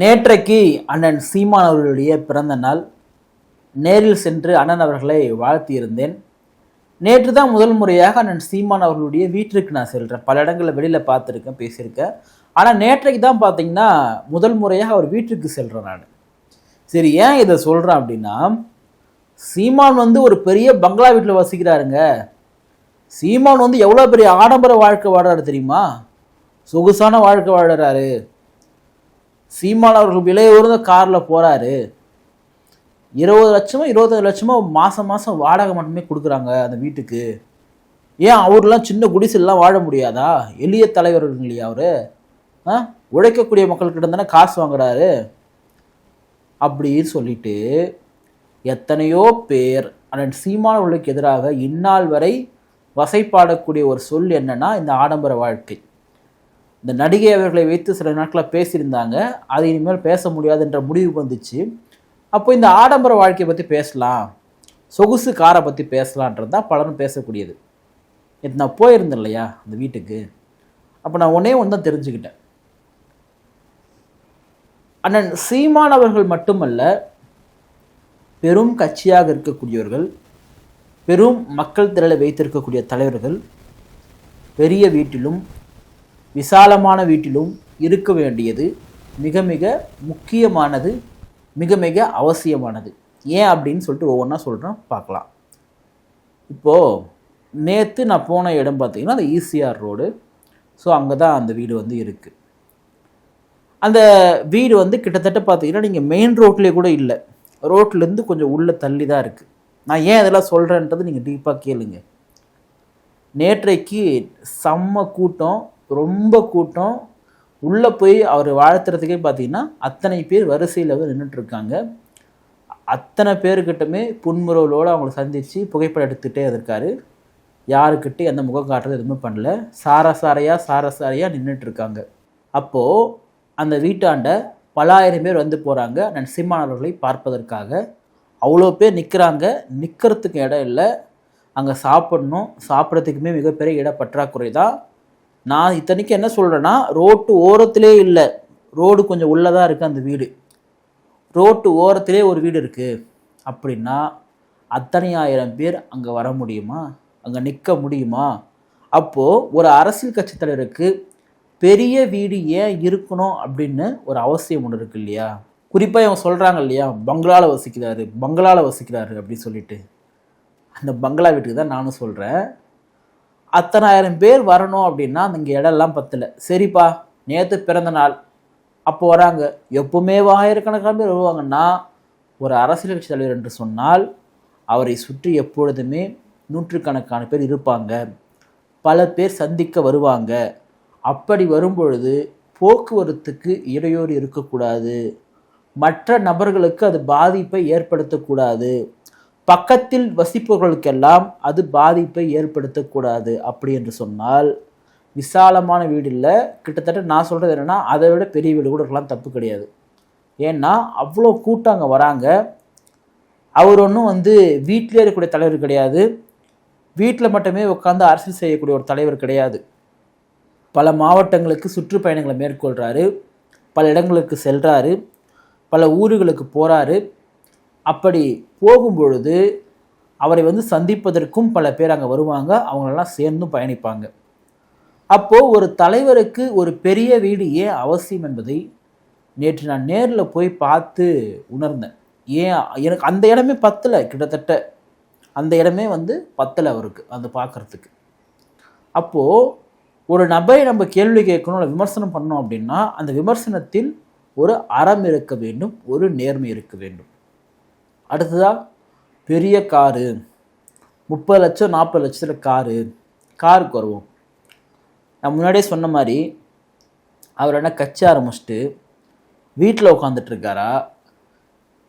நேற்றைக்கு அண்ணன் சீமான் அவர்களுடைய பிறந்த நாள். நேரில் சென்று அண்ணன் அவர்களை வாழ்த்தியிருந்தேன். நேற்று தான் முதல் முறையாக அண்ணன் சீமான் அவர்களுடைய வீட்டிற்கு நான் செல்கிறேன் பல இடங்களில் வெளியில் பார்த்துருக்கேன் பேசியிருக்கேன். ஆனால் நேற்றைக்கு தான் பார்த்தீங்கன்னா முதல் முறையாக அவர் வீட்டுக்கு செல்கிறேன் நான். சரி ஏன் இதை சொல்கிறேன் அப்படின்னா சீமான் வந்து ஒரு பெரிய பங்களா வீட்டில் வசிக்கிறாருங்க. சீமான் வந்து எவ்வளோ பெரிய ஆடம்பர வாழ்க்கை வாடுறாரு தெரியுமா? சொகுசான வாழ்க்கை வாழறாரு. சீமான் அவர்கள் விலை உயர்ந்த காரில் போகிறாரு இருபது லட்சமோ இருபத்தஞ்சு லட்சமோ மாதம் மாதம் வாடகை மட்டுமே கொடுக்குறாங்க அந்த வீட்டுக்கு. ஏன் அவர்லாம் சின்ன குடிசெல்லாம் வாழ முடியாதா? எளிய தலைவர் இல்லையா அவர். ஆ? உழைக்கக்கூடிய மக்கள்கிட்ட தானே காசு வாங்குறாரு. அப்படின்னு சொல்லிட்டு எத்தனையோ பேர் அண்ணன் சீமானவர்களுக்கு எதிராக இந்நாள் வரை வசைப்பாடக்கூடிய ஒரு சொல் என்னன்னா இந்த ஆடம்பர வாழ்க்கை. இந்த நடிகை அவர்களை வைத்து சில நாட்களில் பேசியிருந்தாங்க. அது இனிமேல் பேச முடியாதுன்ற முடிவு வந்துச்சு. அப்போ இந்த ஆடம்பர வாழ்க்கையை பற்றி பேசலாம். சொகுசு காரை பற்றி பேசலான்றது தான் பலரும் பேசக்கூடியது. நேத்து நான் போயிருந்தேன் இல்லையா அந்த வீட்டுக்கு. அப்போ நான் ஒன்றே ஒன்று தான் தெரிஞ்சுக்கிட்டேன். அண்ணன் சீமான் அவர்கள் மட்டுமல்ல பெரும் கட்சியாக இருக்கக்கூடியவர்கள் பெரும் மக்கள் திரளை வைத்திருக்கக்கூடிய தலைவர்கள் பெரிய வீட்டிலும் விசாலமான வீட்டிலும் இருக்க வேண்டியது மிக மிக முக்கியமானது மிக மிக அவசியமானது. ஏன் அப்படின்னு சொல்லிட்டு ஒவ்வொன்றா சொல்கிறேன் பார்க்கலாம். இப்போது நேற்று நான் போன இடம் பார்த்தீங்கன்னா அந்த ஈசிஆர் ரோடு. ஸோ அங்கே தான் அந்த வீடு வந்து இருக்குது அந்த வீடு வந்து கிட்டத்தட்ட பார்த்தீங்கன்னா நீங்கள் மெயின் ரோட்லேயே கூட இல்லை. ரோட்லேருந்து கொஞ்சம் உள்ளே தள்ளி தான் இருக்குது நான் ஏன் இதெல்லாம் சொல்கிறேன்றது நீங்கள் டீப்பாக கேளுங்க. நேற்றைக்கு செம்ம கூட்டம். ரொம்ப கூட்டம். உள்ளே போய் அவர் வாழ்த்துறதுக்கே பார்த்தீங்கன்னா அத்தனை பேர் வரிசையில் வந்து நின்றுட்டுருக்காங்க அத்தனை பேர்கிட்டமே புன்முறவலோடு அவங்கள சந்தித்து புகைப்படம் எடுத்துகிட்டே இருக்காரு. யாருக்கிட்டே எந்த முகம் காட்டுறது எதுவுமே பண்ணல. சாரசாரையாக சாரசாரையாக நின்றுட்டு இருக்காங்க அப்போது அந்த வீட்டாண்ட பலாயிரம் பேர் வந்து போகிறாங்க நரசிம்மானவர்களை பார்ப்பதற்காக. அவ்வளோ பேர் நிற்கிறாங்க நிற்கிறதுக்கு இடம் இல்லை. அங்கே சாப்பிடணும். சாப்பிட்றதுக்குமே மிகப்பெரிய இட பற்றாக்குறை தான். நான் இத்தனைக்கு என்ன சொல்கிறேன்னா ரோட்டு ஓரத்திலே இல்லை. ரோடு கொஞ்சம் உள்ளதாக இருக்குது அந்த வீடு. ரோட்டு ஓரத்திலே ஒரு வீடு இருக்குது அப்படின்னா அத்தனை ஆயிரம் பேர் அங்கே வர முடியுமா? அங்கே நிற்க முடியுமா? அப்போது ஒரு அரசியல் கட்சி தலைவருக்கு பெரிய வீடு ஏன் இருக்கணும் அப்படின்னு ஒரு அவசியம் ஒன்று இருக்கு இல்லையா? குறிப்பாக இவங்க சொல்கிறாங்க இல்லையா பங்களாவில் வசிக்கிறாரு பங்களாவில் வசிக்கிறாரு அப்படின்னு சொல்லிட்டு. அந்த பங்களா வீட்டுக்கு தான் நானும் சொல்கிறேன் அத்தனாயிரம் பேர் வரணும் அப்படின்னா இங்கே இடம்லாம் பத்தல. சரிப்பா நேற்று பிறந்த நாள். அப்போ வராங்க. எப்பவுமே ஆயிரக்கணக்கான பேர் வருவாங்கன்னா ஒரு அரசியல் கட்சி தலைவர் என்று சொன்னால் அவரை சுற்றி எப்பொழுதுமே நூற்றுக்கணக்கான பேர் இருப்பாங்க. பல பேர் சந்திக்க வருவாங்க. அப்படி வரும்பொழுது போக்குவரத்துக்கு இடையூறு இருக்கக்கூடாது. மற்ற நபர்களுக்கு அது பாதிப்பை ஏற்படுத்தக்கூடாது. பக்கத்தில் வசிப்பவர்களுக்கெல்லாம் அது பாதிப்பை ஏற்படுத்தக்கூடாது அப்படி என்று சொன்னால் விசாலமான வீடு இல்லை கிட்டத்தட்ட நான் சொல்கிறது என்னென்னா அதை விட பெரிய வீடு கூட இருக்கலாம் தப்பு கிடையாது. ஏன்னா அவ்வளோ கூட்டம் அங்கே வராங்க. அவர் ஒன்றும் வந்து வீட்டிலே இருக்கக்கூடிய தலைவர் கிடையாது. வீட்டில் மட்டுமே உட்காந்து அரசியல் செய்யக்கூடிய ஒரு தலைவர் கிடையாது. பல மாவட்டங்களுக்கு சுற்றுப்பயணங்களை மேற்கொள்கிறாரு பல இடங்களுக்கு செல்கிறாரு பல ஊர்களுக்கு போகிறாரு அப்படி போகும்பொழுது அவரை வந்து சந்திப்பதற்கும் பல பேர் அங்கே வருவாங்க. அவங்களெல்லாம் சேர்ந்தும் பயணிப்பாங்க. அப்போது ஒரு தலைவருக்கு ஒரு பெரிய வீடு ஏன் அவசியம் என்பதை நேற்று நான் நேரில் போய் பார்த்து உணர்ந்தேன். ஏன் எனக்கு அந்த இடமே பத்தலை கிட்டத்தட்ட அந்த இடமே வந்து பத்தலை அவருக்கு அது பார்க்குறதுக்கு. அப்போது ஒரு நபரை நம்ம கேள்வி கேட்கணும் இல்லை விமர்சனம் பண்ணோம் அப்படின்னா அந்த விமர்சனத்தில் ஒரு அறம் இருக்க வேண்டும் ஒரு நேர்மை இருக்க வேண்டும். அடுத்ததாக பெரிய காரு. முப்பது லட்சம் நாற்பது லட்சத்தில் காரு. காருக்கு வருவோம். நான் முன்னாடியே சொன்ன மாதிரி அவர் என்ன கட்சி ஆரம்பிச்சிட்டு வீட்டில் உட்காந்துட்ருக்காரா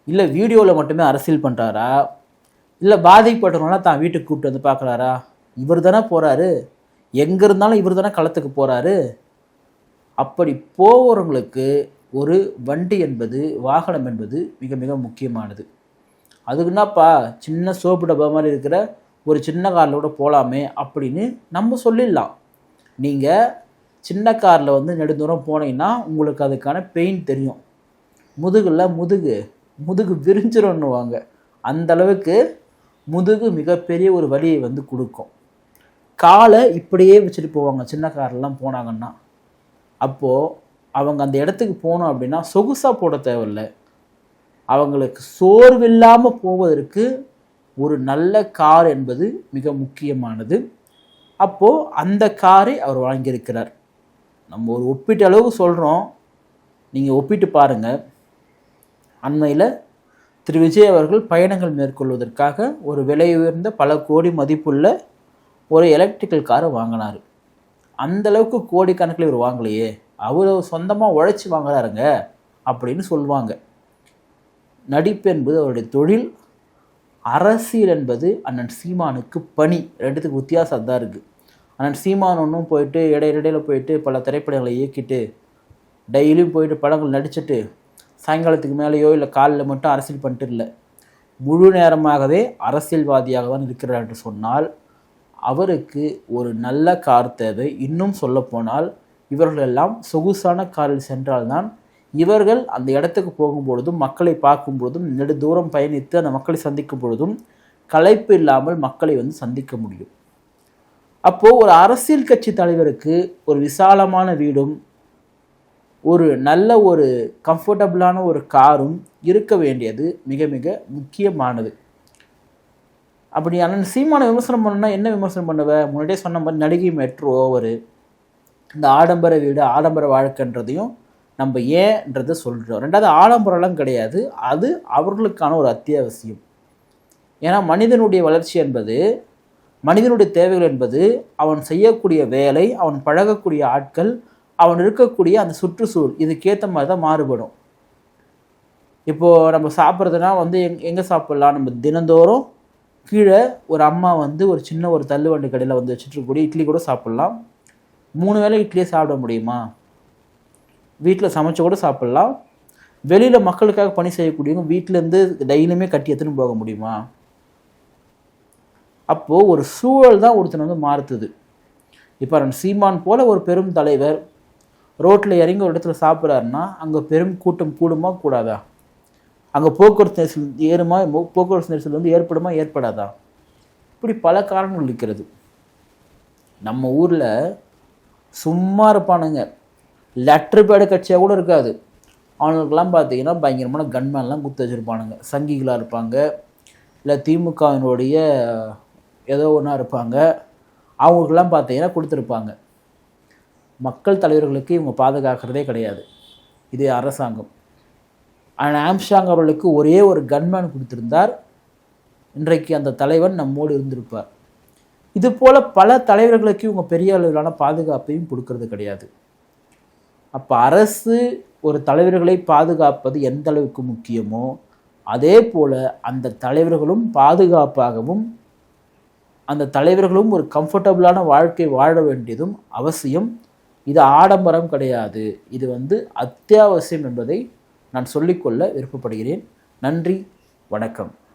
இல்லை வீடியோவில் மட்டுமே அரசியல் பண்ணுறாரா இல்லை பாதிக்கப்பட்டவங்களாம் தான் வீட்டுக்கு கூப்பிட்டு வந்து பார்க்குறாரா? இவர் தானே போகிறாரு எங்கே இருந்தாலும் இவர் தானே களத்துக்கு போகிறாரு அப்படி போகிறவங்களுக்கு ஒரு வண்டி என்பது வாகனம் என்பது மிக மிக முக்கியமானது. அதுக்குன்னாப்பா சின்ன சோப்பு டப்பா மாதிரி இருக்கிற ஒரு சின்ன காரில் கூட போகலாமே அப்படின்னு நம்ம சொல்லிடலாம். நீங்கள் சின்ன காரில் வந்து நெடுந்தூரம் போனீங்கன்னா உங்களுக்கு அதுக்கான பெயின் தெரியும். முதுகில் முதுகு முதுகு விரிஞ்சிரும்னுவாங்க. அந்தளவுக்கு முதுகு மிகப்பெரிய ஒரு வலியை வந்து கொடுக்கும். காலை இப்படியே வச்சுட்டு போவாங்க சின்ன கார்லாம் போனாங்கன்னா. அப்போது அவங்க அந்த இடத்துக்கு போகணும் அப்படின்னா சொகுசாக போட தேவையில்லை. அவங்களுக்கு சோர்வில்லாமல் போவதற்கு ஒரு நல்ல கார் என்பது மிக முக்கியமானது. அப்போது அந்த காரை அவர் வாங்கியிருக்கிறார். நம்ம ஒரு ஒப்பீட்டு அளவு சொல்கிறோம் நீங்கள் ஒப்பிட்டு பாருங்கள் அண்மையில் திரு. விஜய் அவர்கள் பயணங்கள் மேற்கொள்வதற்காக ஒரு விலை உயர்ந்த பல கோடி மதிப்புள்ள ஒரு எலக்ட்ரிக்கல் காரை வாங்கினார். அந்தளவுக்கு கோடிக்கணக்கில் இவர் வாங்கலையே. அவர் சொந்தமாக உழைச்சி வாங்குறாருங்க அப்படின்னு சொல்லுவாங்க. நடிப்பு என்பது அவருடைய தொழில் அரசியல் என்பது அண்ணன் சீமானுக்கு பணி. ரெண்டுத்துக்கு வித்தியாசம் தான் இருக்குது அண்ணன் சீமான் ஒன்றும் போயிட்டு இடையிடையில் போயிட்டு பல திரைப்படங்களை இயக்கிட்டு டெய்லியும் போயிட்டு படங்கள் நடிச்சுட்டு சாயங்காலத்துக்கு மேலேயோ இல்லை காலில் மட்டும் அரசியல் பண்ணிட்டு இல்லை. முழு நேரமாகவே அரசியல்வாதியாக தான் இருக்கிறார் என்று சொன்னால் அவருக்கு ஒரு நல்ல கார் தேவை. இன்னும் சொல்லப்போனால் இவர்களெல்லாம் சொகுசான காரில் சென்றால்தான் இவர்கள் அந்த இடத்துக்கு போகும்பொழுதும் மக்களை பார்க்கும் பொழுதும் நெடு தூரம் பயணித்து அந்த மக்களை சந்திக்கும் பொழுதும் களைப்பு இல்லாமல் மக்களை வந்து சந்திக்க முடியும். அப்போது ஒரு அரசியல் கட்சி தலைவருக்கு ஒரு விசாலமான வீடும் ஒரு நல்ல ஒரு கம்ஃபர்டபுளான ஒரு காரும் இருக்க வேண்டியது மிக மிக முக்கியமானது. அப்படி அண்ணன் சீமான விமர்சனம் பண்ணணும்னா என்ன விமர்சனம் பண்ணுவ? முன்னாடியே சொன்ன மாதிரி நடிகை மெட்ரோ ஓவரு இந்த ஆடம்பர வீடு ஆடம்பர வாழ்க்கைன்றதையும் நம்ம ஏன்றதை சொல்கிறோம் ரெண்டாவது ஆடம்பரம்லாம் கிடையாது. அது அவர்களுக்கான ஒரு அத்தியாவசியம். ஏன்னா மனிதனுடைய வளர்ச்சி என்பது மனிதனுடைய தேவைகள் என்பது அவன் செய்யக்கூடிய வேலை அவன் பழகக்கூடிய ஆட்கள் அவன் இருக்கக்கூடிய அந்த சுற்றுச்சூழல் இதுக்கேற்ற மாதிரி தான் மாறுபடும். இப்போது நம்ம சாப்பிட்றதுனா வந்து எங் எங்கே சாப்பிட்லாம்? நம்ம தினந்தோறும் கீழே ஒரு அம்மா வந்து ஒரு சின்ன ஒரு தள்ளுவண்டி கடையில் வந்து வச்சுட்டு இட்லி கூட சாப்பிட்லாம். மூணு வேளை இட்லியே சாப்பிட முடியுமா? வீட்டில் சமைச்சு கூட சாப்பிட்லாம். வெளியில் மக்களுக்காக பணி செய்யக்கூடியவங்க வீட்டிலேருந்து டெய்லியுமே கட்டி எடுத்துன்னு போக முடியுமா? அப்போது ஒரு சூழல் தான் ஒருத்தனை வந்து மாறுத்துது. இப்போ சீமான் போல் ஒரு பெரும் தலைவர் ரோட்டில் இறங்கி ஒரு இடத்துல சாப்பிட்றாருன்னா அங்கே பெரும் கூட்டம் கூடுமா கூடாதா? அங்கே போக்குவரத்து நெரிசல் ஏறுமா போக்குவரத்து நெரிசல் வந்து ஏற்படுமா ஏற்படாதா? இப்படி பல காரணங்கள் இருக்கிறது. நம்ம ஊரில் சும்மா இருப்பானுங்க. லெட்டர் பேடு கட்சியாக கூட இருக்காது. அவனுக்கெல்லாம் பார்த்தீங்கன்னா பயங்கரமான கன்மேன்லாம் குத்து வச்சுருப்பானுங்க. சங்கிகளாக இருப்பாங்க. இல்லை திமுகவினுடைய ஏதோ ஒன்றா இருப்பாங்க. அவங்களுக்கெல்லாம் பார்த்தீங்கன்னா கொடுத்துருப்பாங்க. மக்கள் தலைவர்களுக்கு இவங்க பாதுகாக்கிறதே கிடையாது. இது அரசாங்கம். ஆனால் ஆம்ஷாங் அவர்களுக்கு ஒரே ஒரு கன்மேன் கொடுத்துருந்தார். இன்றைக்கு அந்த தலைவன் நம்மோடு இருந்திருப்பார். இது போல் பல தலைவர்களுக்கு இவங்க பெரிய அளவிலான பாதுகாப்பையும் கொடுக்கறது கிடையாது. அப்போ அரசு ஒரு தலைவர்களை பாதுகாப்பது எந்த அளவுக்கு முக்கியமோ அதே போல் அந்த தலைவர்களும் பாதுகாப்பாகவும் அந்த தலைவர்களும் ஒரு கம்ஃபர்டபுளான வாழ்க்கை வாழ வேண்டியதும் அவசியம். இது ஆடம்பரம் கிடையாது. இது வந்து அத்தியாவசியம் என்பதை நான் சொல்லிக்கொள்ள விருப்பப்படுகிறேன். நன்றி வணக்கம்.